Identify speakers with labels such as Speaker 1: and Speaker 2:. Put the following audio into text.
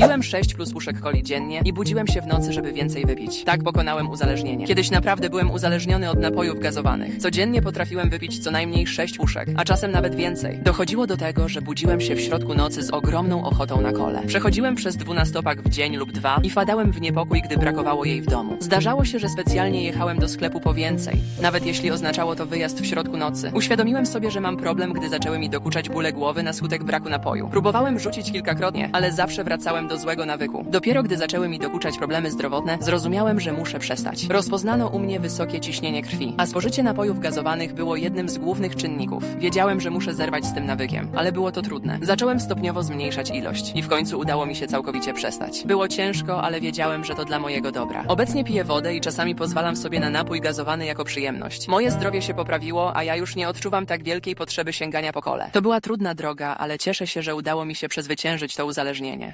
Speaker 1: Piłem 6 plus puszek coli dziennie i budziłem się w nocy, żeby więcej wypić. Tak pokonałem uzależnienie. Kiedyś naprawdę byłem uzależniony od napojów gazowanych. Codziennie potrafiłem wypić co najmniej 6 puszek, a czasem nawet więcej. Dochodziło do tego, że budziłem się w środku nocy z ogromną ochotą na kole. Przechodziłem przez dwunastopak w dzień lub dwa i wpadałem w niepokój, gdy brakowało jej w domu. Zdarzało się, że specjalnie jechałem do sklepu po więcej, nawet jeśli oznaczało to wyjazd w środku nocy. Uświadomiłem sobie, że mam problem, gdy zaczęły mi dokuczać bóle głowy na skutek braku napoju. Próbowałem rzucić kilkakrotnie, ale zawsze wracałem do złego nawyku. Dopiero gdy zaczęły mi dokuczać problemy zdrowotne, zrozumiałem, że muszę przestać. Rozpoznano u mnie wysokie ciśnienie krwi, a spożycie napojów gazowanych było jednym z głównych czynników. Wiedziałem, że muszę zerwać z tym nawykiem, ale było to trudne. Zacząłem stopniowo zmniejszać ilość i w końcu udało mi się całkowicie przestać. Było ciężko, ale wiedziałem, że to dla mojego dobra. Obecnie piję wodę i czasami pozwalam sobie na napój gazowany jako przyjemność. Moje zdrowie się poprawiło, a ja już nie odczuwam tak wielkiej potrzeby sięgania po kole. To była trudna droga, ale cieszę się, że udało mi się przezwyciężyć to uzależnienie.